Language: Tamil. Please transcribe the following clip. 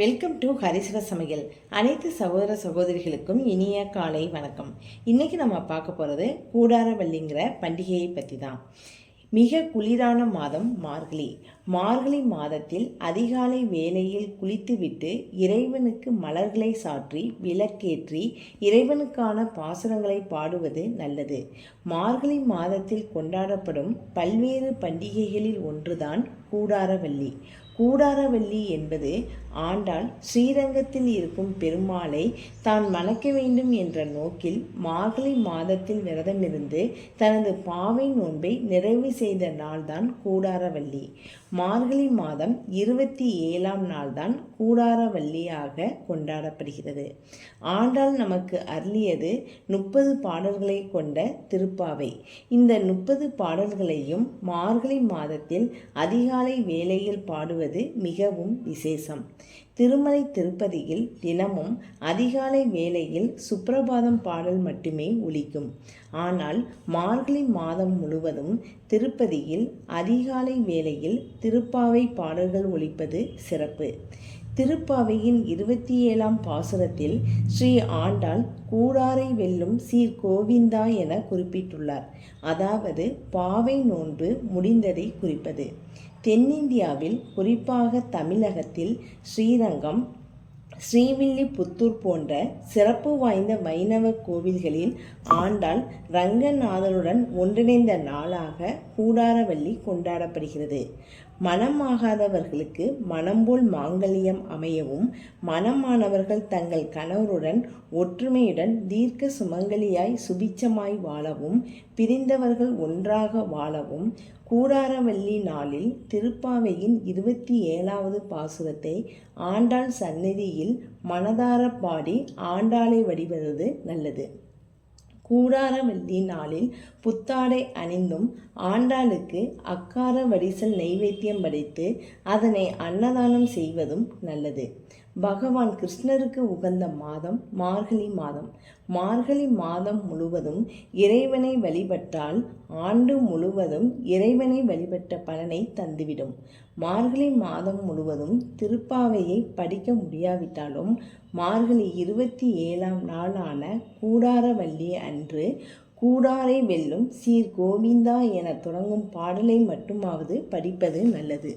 வெல்கம் டு ஹரிசிவ சமையல் அனைத்து சகோதர சகோதரிகளுக்கும் இனிய காலை வணக்கம். இன்றைக்கி நம்ம பார்க்க போகிறது கூடாரவல்லிங்கிற பண்டிகையை பற்றி தான் மிக குளிரான மாதம் மார்கழி. மார்கழி மாதத்தில் அதிகாலை வேளையில் குளித்துவிட்டு இறைவனுக்கு மலர்களை சாற்றி விளக்கேற்றி இறைவனுக்கான பாசுரங்களை பாடுவது நல்லது. மார்கழி மாதத்தில் கொண்டாடப்படும் பல்வேறு பண்டிகைகளில் ஒன்றுதான் கூடாரவல்லி. கூடாரவல்லி என்பது ஆண்டாள் ஸ்ரீரங்கத்தில் இருக்கும் பெருமாளை தான் மணக்க வேண்டும் என்ற நோக்கில் மார்கழி மாதத்தில் விரதமிருந்து தனது பாவை நோன்பை நிறைவு செய்த நாள்தான் கூடாரவல்லி. மார்கழி மாதம் இருபத்தி ஏழாம் நாள்தான் கூடாரவல்லியாக கொண்டாடப்படுகிறது. ஆண்டாள் நமக்கு அருளியது முப்பது பாடல்களை கொண்ட திருப்பாவை. இந்த முப்பது பாடல்களையும் மார்கழி மாதத்தில் அதிகாலை வேளையில் பாடுவது மிகவும் விசேஷம். திருமலை திருப்பதியில் தினமும் அதிகாலை வேளையில் சுப்பிரபாதம் பாடல் மட்டுமே ஒலிக்கும். ஆனால் மார்கழி மாதம் முழுவதும் திருப்பதியில் அதிகாலை வேளையில் திருப்பாவை பாடல்கள் ஒலிப்பது சிறப்பு. திருப்பாவையின் இருபத்தி ஏழாம் பாசுரத்தில் ஸ்ரீ ஆண்டாள் கூடாரை வெல்லும் சீர் கோவிந்தா என குறிப்பிட்டுள்ளார். அதாவது பாவை நோன்பு முடிந்ததை குறிப்பது. தென்னிந்தியாவில் குறிப்பாக தமிழகத்தில் ஸ்ரீரங்கம் ஸ்ரீவில்லிபுத்தூர் போன்ற சிறப்பு வாய்ந்த வைணவ கோவில்களில் ஆண்டாள் ரங்கநாதனுடன் ஒன்றிணைந்த நாளாக கூடாரவள்ளி கொண்டாடப்படுகிறது. மனமாகாதவர்களுக்கு மனம்போல் மாங்கல்யம் அமையவும் மனமானவர்கள் தங்கள் கணவருடன் ஒற்றுமையுடன் தீர்க்க சுமங்கலியாய் சுபிச்சமாய் வாழவும் பிரிந்தவர்கள் ஒன்றாக வாழவும் கூடாரவல்லி நாளில் திருப்பாவையின் இருபத்தி ஏழாவது பாசுரத்தை ஆண்டாள் சந்நிதியில் மனதார பாடி ஆண்டாளை வடிவது நல்லது. கூடாரவல்லி நாளில் புத்தாடை அணிந்தும் ஆண்டாளுக்கு அக்கார வடிசல் நைவேத்தியம் படைத்து அதனை அன்னதானம் செய்வதும் நல்லது. பகவான் கிருஷ்ணருக்கு உகந்த மாதம் மார்கழி மாதம். மார்கழி மாதம் முழுவதும் இறைவனை வழிபட்டால் ஆண்டு முழுவதும் இறைவனை வழிபட்ட பலனை தந்துவிடும். மார்கழி மாதம் முழுவதும் திருப்பாவையை படிக்க முடியாவிட்டாலும் மார்கழி இருபத்தி ஏழாம் நாளான கூடாரவல்லி அன்று கூடாரை வெல்லும் சீர் கோவிந்தா என தொடங்கும் பாடலை மட்டுமாவது படிப்பது நல்லது.